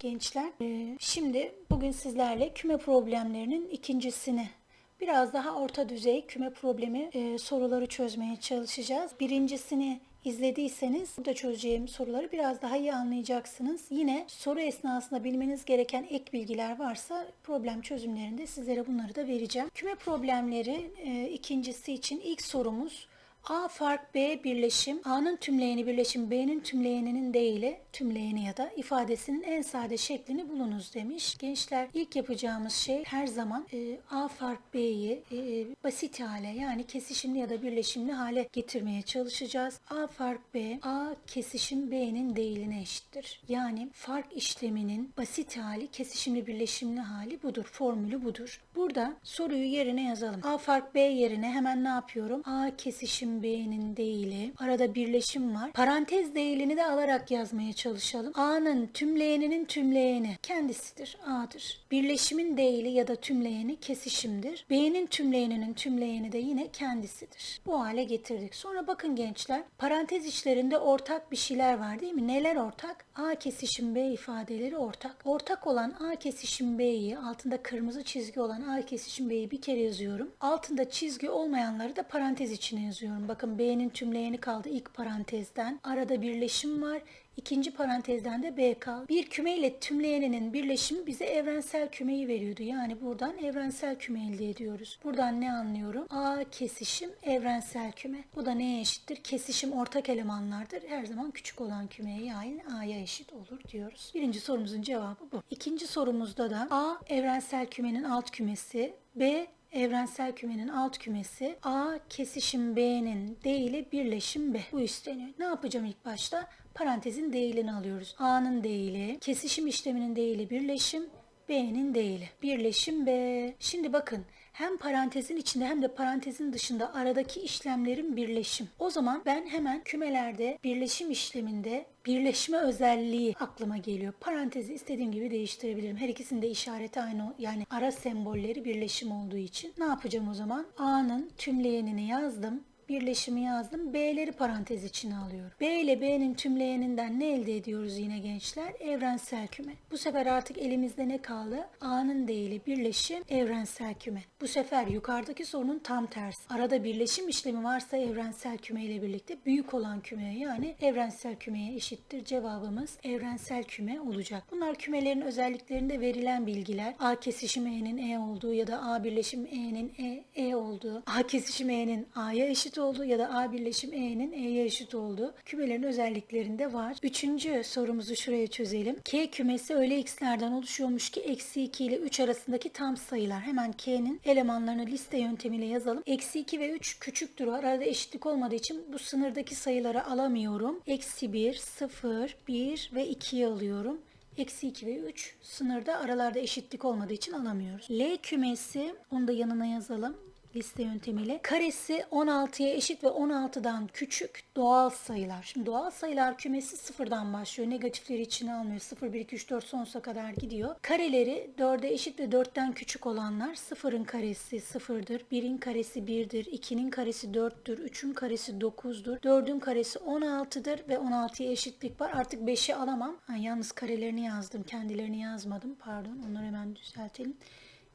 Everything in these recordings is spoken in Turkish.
Gençler, e, şimdi bugün sizlerle küme problemlerinin ikincisini biraz daha orta düzey küme problemi e, soruları çözmeye çalışacağız. Birincisini izlediyseniz burada çözeceğim soruları biraz daha iyi anlayacaksınız. Yine soru esnasında bilmeniz gereken ek bilgiler varsa problem çözümlerinde sizlere bunları da vereceğim. Küme problemleri e, ikincisi için ilk sorumuz A fark B birleşim, A'nın tümleyeni birleşim, B'nin tümleyeninin değili, tümleyeni ya da ifadesinin en sade şeklini bulunuz demiş. Gençler ilk yapacağımız şey her zaman e, A fark B'yi e, basit hale yani kesişimli ya da birleşimli hale getirmeye çalışacağız. A fark B, A kesişim B'nin değiline eşittir. Yani fark işleminin basit hali, kesişimli birleşimli hali budur. Formülü budur. Burada soruyu yerine yazalım. A fark B yerine hemen ne yapıyorum? A kesişim B'nin değili. Arada birleşim var. Parantez değilini de alarak yazmaya çalışalım. A'nın tümleyeninin tümleyeni kendisidir. A'dır. Birleşimin değili ya da tümleyeni kesişimdir. B'nin tümleyeninin tümleyeni de yine kendisidir. Bu hale getirdik. Sonra bakın gençler parantez içlerinde ortak bir şeyler var değil mi? Neler ortak? A kesişim B ifadeleri ortak. Ortak olan A kesişim B'yi altında kırmızı çizgi olan A kesişim B'yi bir kere yazıyorum. Altında çizgi olmayanları da parantez içine yazıyorum. Bakın B'nin tümleyeni kaldı ilk parantezden. Arada birleşim var. İkinci parantezden de B kaldı. Bir küme ile tümleyeninin birleşimi bize evrensel kümeyi veriyordu. Yani buradan evrensel küme elde ediyoruz. Buradan ne anlıyorum? A kesişim evrensel küme. Bu da neye eşittir? Kesişim ortak elemanlardır. Her zaman küçük olan kümeye yani A'ya eşit olur diyoruz. Birinci sorumuzun cevabı bu. İkinci sorumuzda da A evrensel kümenin alt kümesi, B evrensel kümenin alt kümesi A kesişim B'nin değili birleşim B. Bu isteniyor. Ne yapacağım ilk başta? Parantezin değilini alıyoruz. A'nın değili, kesişim işleminin değili birleşim, B'nin değili. Birleşim B. Şimdi bakın hem parantezin içinde hem de parantezin dışında aradaki işlemlerin birleşim. O zaman ben hemen kümelerde birleşim işleminde birleşme özelliği aklıma geliyor. Parantezi istediğim gibi değiştirebilirim. Her ikisinin de işareti aynı yani ara sembolleri birleşim olduğu için. Ne yapacağım o zaman? A'nın tümleyenini yazdım birleşimi yazdım. B'leri parantez içine alıyorum. B ile B'nin tümleyeninden ne elde ediyoruz yine gençler? Evrensel küme. Bu sefer artık elimizde ne kaldı? A'nın değili birleşim evrensel küme. Bu sefer yukarıdaki sorunun tam tersi. Arada birleşim işlemi varsa evrensel küme ile birlikte büyük olan kümeye yani evrensel kümeye eşittir. Cevabımız evrensel küme olacak. Bunlar kümelerin özelliklerinde verilen bilgiler. A kesişim E'nin E olduğu ya da A birleşim E'nin E, E olduğu. A kesişim E'nin A'ya eşit olduğu ya da A birleşim E'nin E'ye eşit olduğu kümelerin özelliklerinde var. Üçüncü sorumuzu şuraya çözelim. K kümesi öyle x'lerden oluşuyormuş ki eksi 2 ile 3 arasındaki tam sayılar. Hemen K'nin elemanlarını liste yöntemiyle yazalım. Eksi 2 ve 3 küçüktür. Arada eşitlik olmadığı için bu sınırdaki sayıları alamıyorum. Eksi 1, 0, 1 ve 2'yi alıyorum. Eksi 2 ve 3 sınırda aralarda eşitlik olmadığı için alamıyoruz. L kümesi onu da yanına yazalım liste yöntemiyle. Karesi 16'ya eşit ve 16'dan küçük doğal sayılar. Şimdi doğal sayılar kümesi sıfırdan başlıyor. Negatifleri içine almıyor. 0, 1, 2, 3, 4 sonsuza kadar gidiyor. Kareleri 4'e eşit ve 4'ten küçük olanlar sıfırın karesi 0'dır. 1'in karesi 1'dir. 2'nin karesi 4'tür. 3'ün karesi 9'dur. 4'ün karesi 16'dır ve 16'ya eşitlik var. Artık 5'i alamam. Ha, yalnız karelerini yazdım. Kendilerini yazmadım. Pardon. Onları hemen düzeltelim.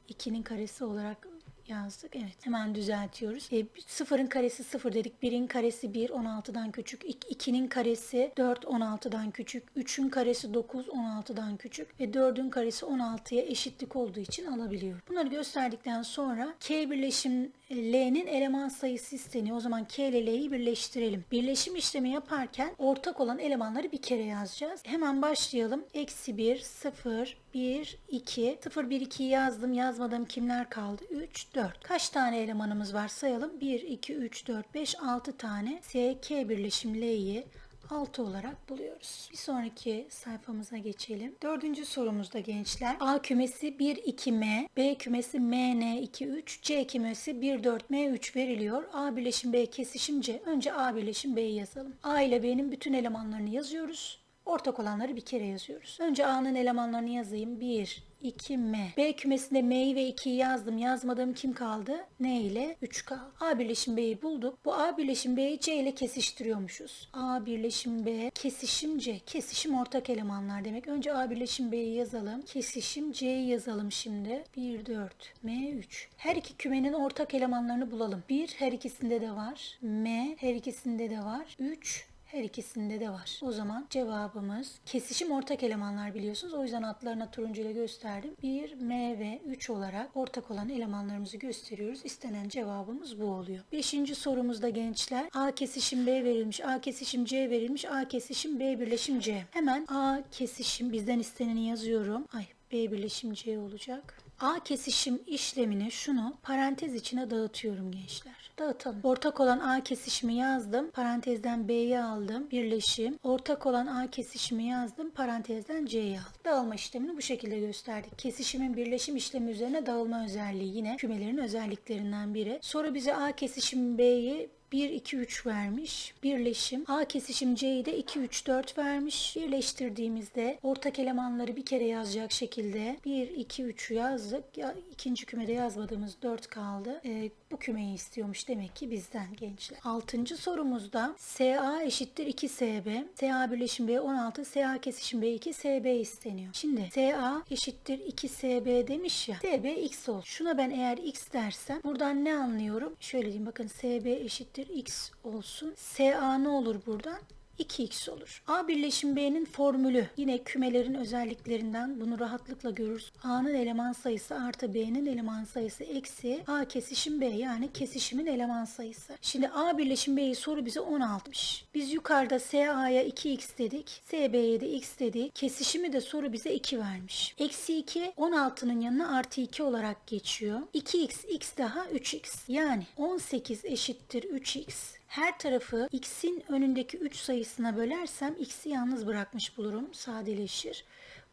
2'nin karesi olarak yazdık. Evet hemen düzeltiyoruz. E, sıfırın karesi 0 dedik. 1'in karesi 1 16'dan küçük. 2'nin karesi 4 16'dan küçük. 3'ün karesi 9 16'dan küçük. Ve 4'ün karesi 16'ya eşitlik olduğu için alabiliyor. Bunları gösterdikten sonra K birleşim L'nin eleman sayısı isteniyor. O zaman K ile L'yi birleştirelim. Birleşim işlemi yaparken ortak olan elemanları bir kere yazacağız. Hemen başlayalım. Eksi 1, 0, 1, 2. 0, 1, 2'yi yazdım. Yazmadığım kimler kaldı? 3, 4. Kaç tane elemanımız var sayalım. 1, 2, 3, 4, 5, 6 tane. S, K birleşim L'yi 6 olarak buluyoruz. Bir sonraki sayfamıza geçelim. Dördüncü sorumuzda gençler. A kümesi 1, 2, M. B kümesi M, N, 2, 3. C kümesi 1, 4, M, 3 veriliyor. A birleşim B kesişim C. Önce A birleşim B'yi yazalım. A ile B'nin bütün elemanlarını yazıyoruz. Ortak olanları bir kere yazıyoruz. Önce A'nın elemanlarını yazayım. 1, 2, M. B kümesinde M'yi ve 2'yi yazdım. Yazmadığım kim kaldı? N ile 3 kaldı. A birleşim B'yi bulduk. Bu A birleşim B'yi C ile kesiştiriyormuşuz. A birleşim B, kesişim C. Kesişim ortak elemanlar demek. Önce A birleşim B'yi yazalım. Kesişim C'yi yazalım şimdi. 1, 4, M, 3. Her iki kümenin ortak elemanlarını bulalım. 1 her ikisinde de var. M her ikisinde de var. 3 her ikisinde de var. O zaman cevabımız kesişim ortak elemanlar biliyorsunuz. O yüzden altlarına turuncu ile gösterdim. 1, M ve 3 olarak ortak olan elemanlarımızı gösteriyoruz. İstenen cevabımız bu oluyor. Beşinci sorumuzda gençler A kesişim B verilmiş, A kesişim C verilmiş, A kesişim B birleşim C. Hemen A kesişim bizden isteneni yazıyorum. Ay B birleşim C olacak. A kesişim işlemini şunu parantez içine dağıtıyorum gençler. Dağıtalım. Ortak olan A kesişimi yazdım. Parantezden B'yi aldım. Birleşim. Ortak olan A kesişimi yazdım. Parantezden C'yi aldım. Dağılma işlemini bu şekilde gösterdik. Kesişimin birleşim işlemi üzerine dağılma özelliği yine kümelerin özelliklerinden biri. Sonra bize A kesişim B'yi 1, 2, 3 vermiş. Birleşim. A kesişim C'yi de 2, 3, 4 vermiş. Birleştirdiğimizde ortak elemanları bir kere yazacak şekilde 1, 2, 3'ü yazdık. Ya, ikinci kümede yazmadığımız 4 kaldı. Ee, bu kümeyi istiyormuş demek ki bizden gençler. Altıncı sorumuzda SA eşittir 2SB. SA birleşim B 16. SA kesişim B2. SB isteniyor. Şimdi SA eşittir 2SB demiş ya. SB x ol. Şuna ben eğer x dersem buradan ne anlıyorum? Şöyle diyeyim bakın SB eşittir x olsun. SA ne olur buradan? 2x olur. A birleşim B'nin formülü yine kümelerin özelliklerinden bunu rahatlıkla görürüz. A'nın eleman sayısı artı B'nin eleman sayısı eksi A kesişim B yani kesişimin eleman sayısı. Şimdi A birleşim B'yi soru bize 16'mış. Biz yukarıda SA'ya 2x dedik. SB'ye de x dedik. Kesişimi de soru bize 2 vermiş. Eksi 2 16'nın yanına artı 2 olarak geçiyor. 2x x daha 3x. Yani 18 eşittir 3x. Her tarafı x'in önündeki 3 sayısına bölersem x'i yalnız bırakmış bulurum. Sadeleşir.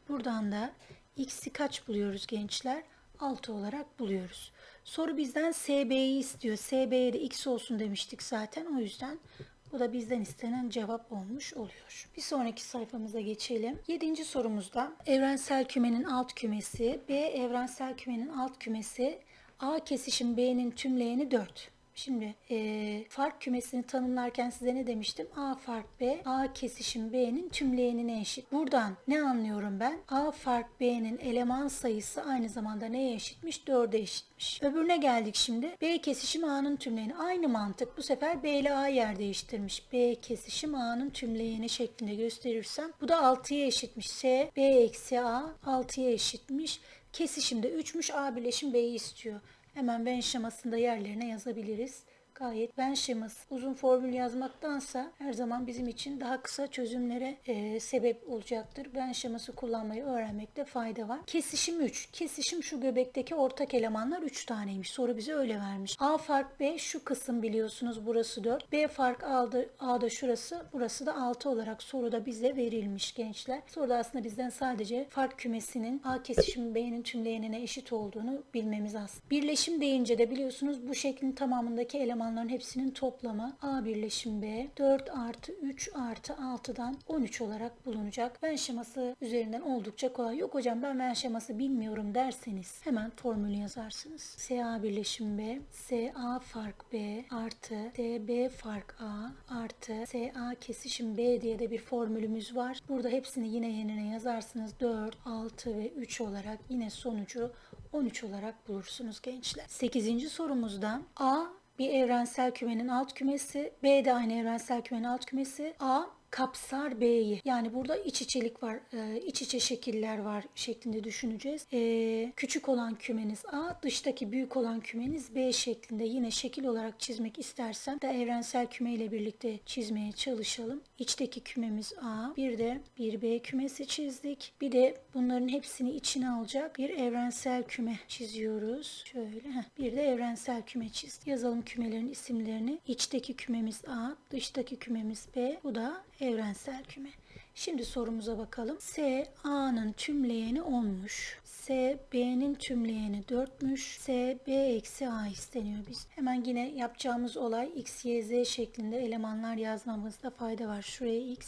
Buradan da x'i kaç buluyoruz gençler? 6 olarak buluyoruz. Soru bizden SB'yi istiyor. SB'ye de x olsun demiştik zaten. O yüzden bu da bizden istenen cevap olmuş oluyor. Bir sonraki sayfamıza geçelim. Yedinci sorumuzda evrensel kümenin alt kümesi, B evrensel kümenin alt kümesi, A kesişim B'nin tümleyeni 4. Şimdi e, fark kümesini tanımlarken size ne demiştim? A fark B, A kesişim B'nin tümleyenine eşit. Buradan ne anlıyorum ben? A fark B'nin eleman sayısı aynı zamanda neye eşitmiş? 4'e eşitmiş. Öbürüne geldik şimdi. B kesişim A'nın tümleyeni. Aynı mantık. Bu sefer B ile A yer değiştirmiş. B kesişim A'nın tümleyeni şeklinde gösterirsem. Bu da 6'ya eşitmiş. S, B eksi A 6'ya eşitmiş. Kesişimde 3'müş. A birleşim B'yi istiyor. Hemen ben şemasında yerlerine yazabiliriz. Gayet ben şeması uzun formül yazmaktansa her zaman bizim için daha kısa çözümlere e, sebep olacaktır. Ben şeması kullanmayı öğrenmekte fayda var. Kesişim 3. Kesişim şu göbekteki ortak elemanlar 3 taneymiş. Soru bize öyle vermiş. A fark B şu kısım biliyorsunuz burası 4. B fark A'da, A'da şurası burası da 6 olarak soruda bize verilmiş gençler. Soruda aslında bizden sadece fark kümesinin A kesişim B'nin tümleyenine eşit olduğunu bilmemiz aslında. Birleşim deyince de biliyorsunuz bu şeklin tamamındaki eleman elemanların hepsinin toplamı A birleşim B 4 artı 3 artı 6'dan 13 olarak bulunacak. Ben şeması üzerinden oldukça kolay. Yok hocam ben ben şeması bilmiyorum derseniz hemen formülü yazarsınız. SA birleşim B, SA fark B artı DB fark A artı SA kesişim B diye de bir formülümüz var. Burada hepsini yine yenine yazarsınız. 4, 6 ve 3 olarak yine sonucu 13 olarak bulursunuz gençler. 8. sorumuzda A bir evrensel kümenin alt kümesi, B de aynı evrensel kümenin alt kümesi, A kapsar B'yi. Yani burada iç içelik var, e, iç içe şekiller var şeklinde düşüneceğiz. E, küçük olan kümeniz A, dıştaki büyük olan kümeniz B şeklinde yine şekil olarak çizmek istersem de evrensel küme ile birlikte çizmeye çalışalım. İçteki kümemiz A, bir de bir B kümesi çizdik. Bir de bunların hepsini içine alacak bir evrensel küme çiziyoruz. Şöyle, bir de evrensel küme çizdik. Yazalım kümelerin isimlerini. İçteki kümemiz A, dıştaki kümemiz B. Bu da evrensel küme. Şimdi sorumuza bakalım. S A'nın tümleyeni 10'muş. S B'nin tümleyeni 4'müş. S B eksi A isteniyor biz. Hemen yine yapacağımız olay X, Y, Z şeklinde elemanlar yazmamızda fayda var. Şuraya X,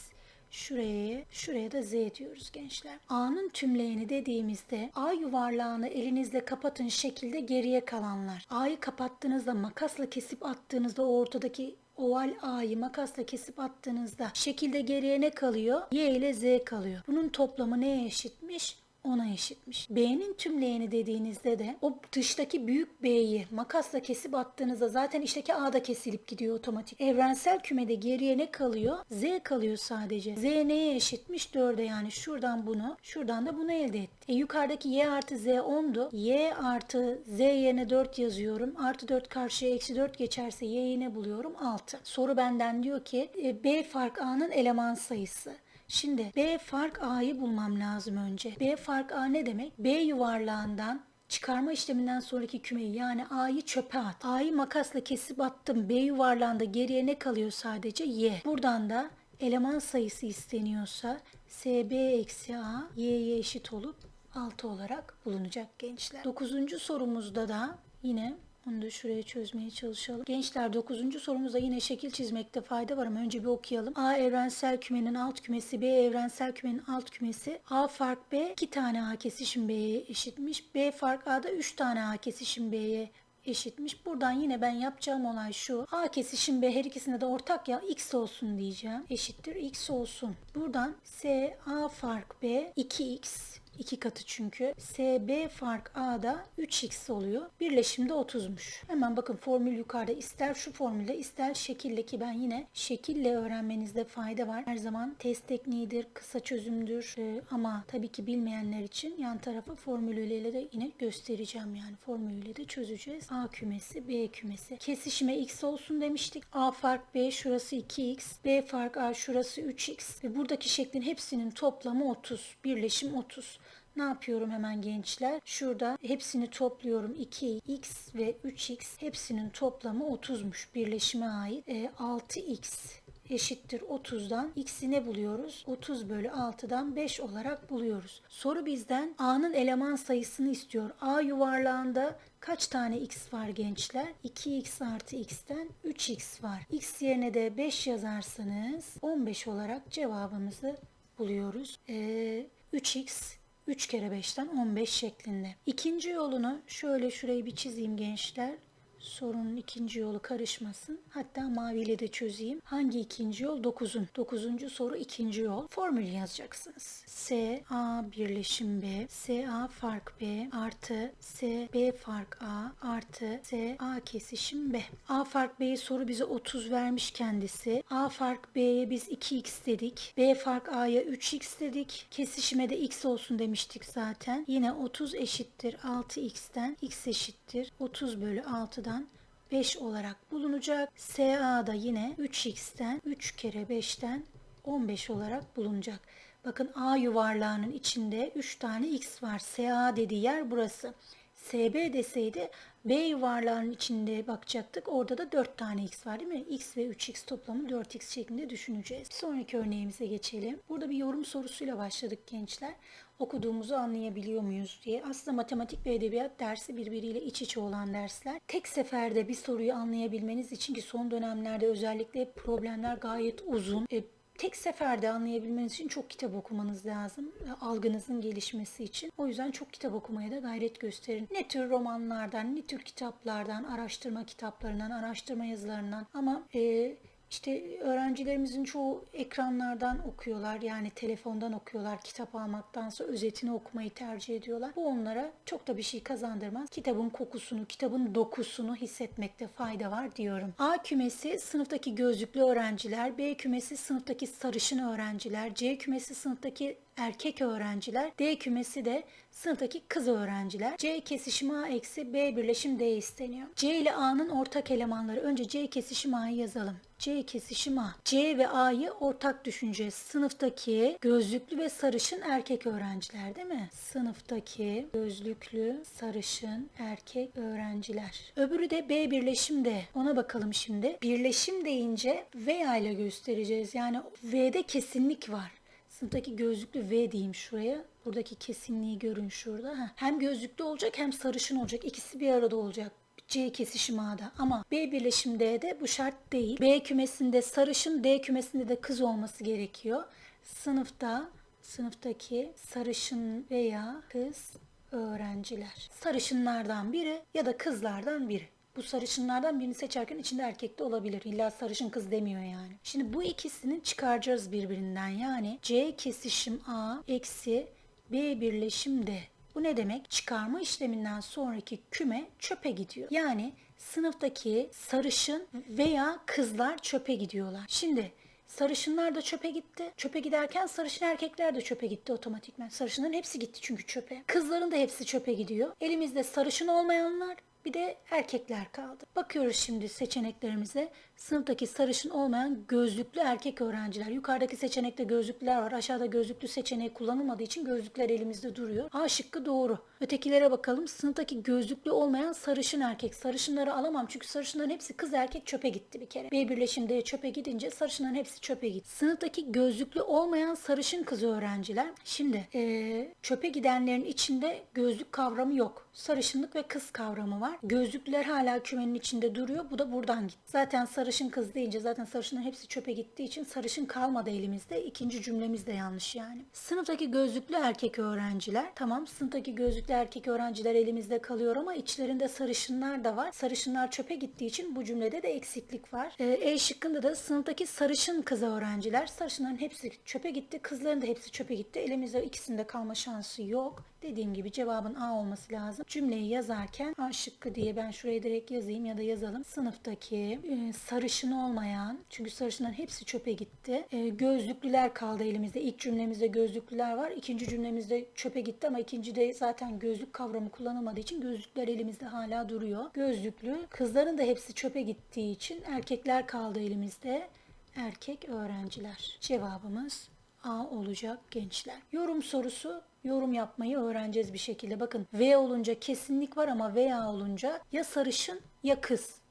şuraya, şuraya da Z diyoruz gençler. A'nın tümleyeni dediğimizde A yuvarlağını elinizle kapatın şekilde geriye kalanlar. A'yı kapattığınızda makasla kesip attığınızda o ortadaki oval A'yı makasla kesip attığınızda şekilde geriye ne kalıyor? Y ile Z kalıyor. Bunun toplamı neye eşitmiş? 10'a eşitmiş. B'nin tümleyeni dediğinizde de o dıştaki büyük B'yi makasla kesip attığınızda zaten içteki A da kesilip gidiyor otomatik. Evrensel kümede geriye ne kalıyor? Z kalıyor sadece. Z neye eşitmiş? 4'e yani şuradan bunu, şuradan da bunu elde ettik. E yukarıdaki Y artı Z 10'du. Y artı Z yerine 4 yazıyorum. Artı 4 karşıya eksi 4 geçerse Y'yi ne buluyorum? 6. Soru benden diyor ki e, B fark A'nın eleman sayısı. Şimdi B fark A'yı bulmam lazım önce. B fark A ne demek? B yuvarlağından çıkarma işleminden sonraki kümeyi yani A'yı çöpe at. A'yı makasla kesip attım. B yuvarlağında geriye ne kalıyor sadece? Y. Buradan da eleman sayısı isteniyorsa SB eksi A Y'ye eşit olup 6 olarak bulunacak gençler. 9. sorumuzda da yine onu da şuraya çözmeye çalışalım. Gençler 9. sorumuzda yine şekil çizmekte fayda var ama önce bir okuyalım. A evrensel kümenin alt kümesi, B evrensel kümenin alt kümesi. A fark B 2 tane A kesişim B'ye eşitmiş. B fark A'da 3 tane A kesişim B'ye eşitmiş. Buradan yine ben yapacağım olay şu. A kesişim B her ikisinde de ortak ya x olsun diyeceğim. Eşittir x olsun. Buradan S A fark B 2x 2 katı çünkü. SB fark A'da 3x oluyor. Birleşimde 30'muş. Hemen bakın formül yukarıda. İster şu formülde ister şekille ki ben yine şekille öğrenmenizde fayda var. Her zaman test tekniğidir, kısa çözümdür Ee, ama tabii ki bilmeyenler için yan tarafa formülüyle de yine göstereceğim yani formülüyle de çözeceğiz. A kümesi, B kümesi. Kesişime x olsun demiştik. A fark B şurası 2x, B fark A şurası 3x ve buradaki şeklin hepsinin toplamı 30. Birleşim 30. Ne yapıyorum hemen gençler? Şurada hepsini topluyorum. 2x ve 3x hepsinin toplamı 30'muş birleşime ait. E, 6x eşittir 30'dan x'i ne buluyoruz? 30 bölü 6'dan 5 olarak buluyoruz. Soru bizden A'nın eleman sayısını istiyor. A yuvarlağında kaç tane x var gençler? 2x artı x'ten 3x var. x yerine de 5 yazarsanız 15 olarak cevabımızı buluyoruz. Ee, 3x 3 kere 5'ten 15 şeklinde. İkinci yolunu şöyle şurayı bir çizeyim gençler. Sorunun ikinci yolu karışmasın. Hatta maviyle de çözeyim. Hangi ikinci yol? 9'un. 9. soru ikinci yol. Formül yazacaksınız. S A birleşim B, S A fark B artı S B fark A artı S A kesişim B. A fark B'yi soru bize 30 vermiş kendisi. A fark B'ye biz 2x dedik. B fark A'ya 3x dedik. Kesişime de x olsun demiştik zaten. Yine 30 eşittir 6x'ten x eşittir 30 bölü 6'dan 5 olarak bulunacak. SA da yine 3x'ten 3 kere 5'ten 15 olarak bulunacak. Bakın A yuvarlağının içinde 3 tane x var. SA dediği yer burası. SB deseydi B yuvarlağının içinde bakacaktık. Orada da 4 tane x var değil mi? x ve 3x toplamı 4x şeklinde düşüneceğiz. Sonraki örneğimize geçelim. Burada bir yorum sorusuyla başladık gençler. Okuduğumuzu anlayabiliyor muyuz diye. Aslında matematik ve edebiyat dersi birbiriyle iç içe olan dersler. Tek seferde bir soruyu anlayabilmeniz için ki son dönemlerde özellikle problemler gayet uzun. E, tek seferde anlayabilmeniz için çok kitap okumanız lazım. e, Algınızın gelişmesi için. O yüzden çok kitap okumaya da gayret gösterin. Ne tür romanlardan, ne tür kitaplardan, araştırma kitaplarından, araştırma yazılarından ama e, işte öğrencilerimizin çoğu ekranlardan okuyorlar. Yani telefondan okuyorlar. Kitap almaktansa özetini okumayı tercih ediyorlar. Bu onlara çok da bir şey kazandırmaz. Kitabın kokusunu, kitabın dokusunu hissetmekte fayda var diyorum. A kümesi sınıftaki gözlüklü öğrenciler, B kümesi sınıftaki sarışın öğrenciler, C kümesi sınıftaki erkek öğrenciler, D kümesi de sınıftaki kız öğrenciler. C kesişim A eksi B birleşim D isteniyor. C ile A'nın ortak elemanları. Önce C kesişim A'yı yazalım. C kesişim A. C ve A'yı ortak düşüneceğiz. Sınıftaki gözlüklü ve sarışın erkek öğrenciler değil mi? Sınıftaki gözlüklü, sarışın erkek öğrenciler. Öbürü de B birleşim D. Ona bakalım şimdi. Birleşim deyince veya ile göstereceğiz. Yani V'de kesinlik var. Sınıftaki gözlüklü V diyeyim şuraya. Buradaki kesinliği görün şurada. Hem gözlüklü olacak hem sarışın olacak. İkisi bir arada olacak. C kesişim A'da ama B birleşim D'de bu şart değil. B kümesinde sarışın, D kümesinde de kız olması gerekiyor. sınıfta sınıftaki sarışın veya kız öğrenciler. Sarışınlardan biri ya da kızlardan biri. Bu sarışınlardan birini seçerken içinde erkek de olabilir. İlla sarışın kız demiyor yani. Şimdi bu ikisini çıkaracağız birbirinden. Yani C kesişim A eksi B birleşim D. Bu ne demek? Çıkarma işleminden sonraki küme çöpe gidiyor. Yani sınıftaki sarışın veya kızlar çöpe gidiyorlar. Şimdi sarışınlar da çöpe gitti. Çöpe giderken sarışın erkekler de çöpe gitti otomatikman. Sarışınların hepsi gitti çünkü çöpe. Kızların da hepsi çöpe gidiyor. Elimizde sarışın olmayanlar bir de erkekler kaldı. Bakıyoruz şimdi seçeneklerimize. Sınıftaki sarışın olmayan gözlüklü erkek öğrenciler. Yukarıdaki seçenekte gözlüklüler var. Aşağıda gözlüklü seçeneği kullanılmadığı için gözlükler elimizde duruyor. A şıkkı doğru. Ötekilere bakalım. Sınıftaki gözlüklü olmayan sarışın erkek. Sarışınları alamam çünkü sarışınların hepsi kız erkek çöpe gitti bir kere. B birleşimde çöpe gidince sarışınların hepsi çöpe gitti. Sınıftaki gözlüklü olmayan sarışın kız öğrenciler. Şimdi eee, çöpe gidenlerin içinde gözlük kavramı yok. Sarışınlık ve kız kavramı var. Gözlükler hala kümenin içinde duruyor. Bu da buradan gitti. Zaten sarışın kız deyince zaten sarışınların hepsi çöpe gittiği için sarışın kalmadı elimizde. İkinci cümlemiz de yanlış yani. Sınıftaki gözlüklü erkek öğrenciler. Tamam sınıftaki gözlüklü erkek öğrenciler elimizde kalıyor ama içlerinde sarışınlar da var. Sarışınlar çöpe gittiği için bu cümlede de eksiklik var. Ee, E şıkkında da sınıftaki sarışın kız öğrenciler. Sarışınların hepsi çöpe gitti. Kızların da hepsi çöpe gitti. Elimizde ikisinde kalma şansı yok. Dediğim gibi cevabın A olması lazım. Cümleyi yazarken A şıkkı diye ben şuraya direkt yazayım ya da yazalım. Sınıftaki e, sarışın olmayan, çünkü sarışınların hepsi çöpe gitti. E, gözlüklüler kaldı elimizde. İlk cümlemizde gözlüklüler var. İkinci cümlemizde çöpe gitti ama ikincide zaten gözlük kavramı kullanılmadığı için gözlükler elimizde hala duruyor. Gözlüklü. Kızların da hepsi çöpe gittiği için erkekler kaldı elimizde. Erkek öğrenciler. Cevabımız A olacak gençler. Yorum sorusu yorum yapmayı öğreneceğiz bir şekilde. Bakın V olunca kesinlik var ama veya olunca ya sarışın ya kız.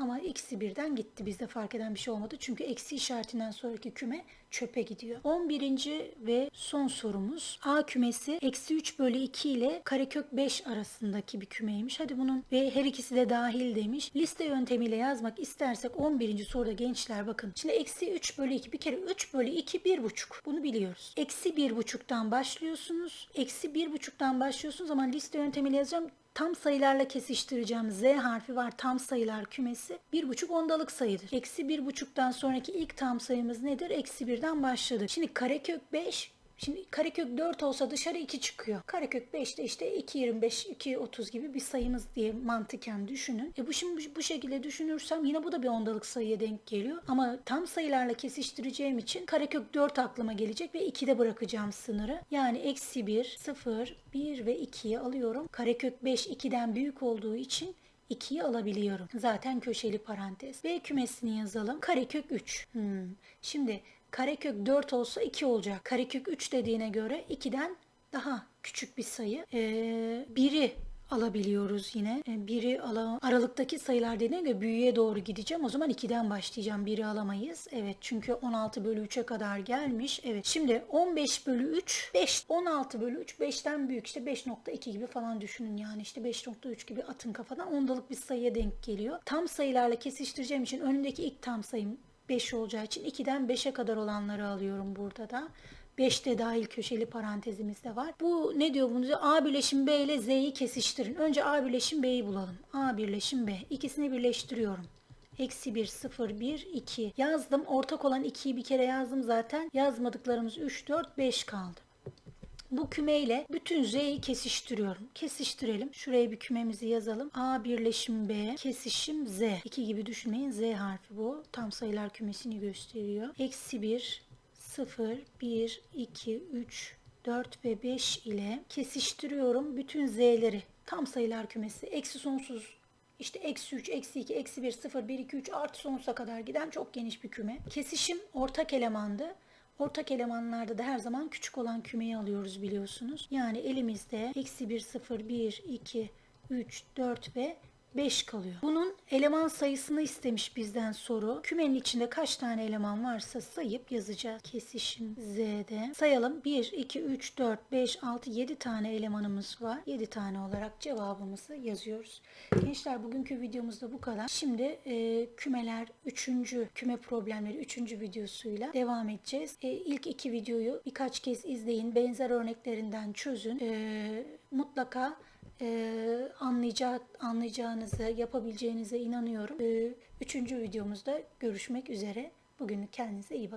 Ama ikisi birden gitti. Bizde fark eden bir şey olmadı. Çünkü eksi işaretinden sonraki küme çöpe gidiyor. 11. ve son sorumuz. A kümesi eksi 3 bölü 2 ile karekök 5 arasındaki bir kümeymiş. Hadi bunun ve her ikisi de dahil demiş. Liste yöntemiyle yazmak istersek 11. soruda gençler bakın. Şimdi eksi 3 bölü 2 bir kere 3 bölü 2 1,5. Bunu biliyoruz. Eksi 1,5'tan başlıyorsunuz. Eksi 1,5'tan başlıyorsunuz ama liste yöntemiyle yazacağım tam sayılarla kesiştireceğim. Z harfi var tam sayılar kümesi. 1,5 ondalık sayıdır. Eksi 1,5'tan sonraki ilk tam sayımız nedir? Eksi 1'den başladık. Şimdi karekök 5 Şimdi karekök 4 olsa dışarı 2 çıkıyor. Karekök 5 de işte 2.25, 2.30 gibi bir sayımız diye mantıken düşünün. E bu şimdi bu şekilde düşünürsem yine bu da bir ondalık sayıya denk geliyor. Ama tam sayılarla kesiştireceğim için karekök 4 aklıma gelecek ve 2'de bırakacağım sınırı. Yani eksi 1, 0, 1 ve 2'yi alıyorum. Karekök 5 2'den büyük olduğu için 2'yi alabiliyorum. Zaten köşeli parantez. B kümesini yazalım. Karekök 3. Hmm. Şimdi karekök 4 olsa 2 olacak. Karekök 3 dediğine göre 2'den daha küçük bir sayı. Ee, 1'i alabiliyoruz yine. Ee, Biri ala, aralıktaki sayılar dediğine göre büyüğe doğru gideceğim. O zaman 2'den başlayacağım. Biri alamayız. Evet çünkü 16 bölü 3'e kadar gelmiş. Evet şimdi 15 bölü 3 5 16 bölü 3 5'ten büyük işte 5.2 gibi falan düşünün yani işte 5.3 gibi atın kafadan ondalık bir sayıya denk geliyor. Tam sayılarla kesiştireceğim için önündeki ilk tam sayım 5 olacağı için 2'den 5'e kadar olanları alıyorum burada da. 5 de dahil köşeli parantezimiz de var. Bu ne diyor bunu? A birleşim B ile Z'yi kesiştirin. Önce A birleşim B'yi bulalım. A birleşim B. İkisini birleştiriyorum. Eksi 1, 0, 1, 2. Yazdım. Ortak olan 2'yi bir kere yazdım zaten. Yazmadıklarımız 3, 4, 5 kaldı. Bu kümeyle bütün Z'yi kesiştiriyorum. Kesiştirelim. Şuraya bir kümemizi yazalım. A birleşim B, kesişim Z. 2 gibi düşünmeyin. Z harfi bu. Tam sayılar kümesini gösteriyor. Eksi 1, 0, 1, 2, 3, 4 ve 5 ile kesiştiriyorum bütün Z'leri. Tam sayılar kümesi. Eksi sonsuz işte eksi 3, eksi 2, eksi 1, 0, 1, 2, 3 artı sonsuza kadar giden çok geniş bir küme. Kesişim ortak elemandı. Ortak elemanlarda da her zaman küçük olan kümeyi alıyoruz biliyorsunuz. Yani elimizde eksi 1, 0, 1, 2, 3, 4 ve 5 kalıyor. Bunun eleman sayısını istemiş bizden soru. Kümenin içinde kaç tane eleman varsa sayıp yazacağız. Kesişim Z'de. Sayalım. 1, 2, 3, 4, 5, 6, 7 tane elemanımız var. 7 tane olarak cevabımızı yazıyoruz. Gençler bugünkü videomuzda bu kadar. Şimdi e, kümeler 3. küme problemleri 3. videosuyla devam edeceğiz. E, ilk iki videoyu birkaç kez izleyin. Benzer örneklerinden çözün. E, mutlaka e, anlayacak, anlayacağınızı, yapabileceğinize inanıyorum. E, üçüncü videomuzda görüşmek üzere. Bugünlük kendinize iyi bakın.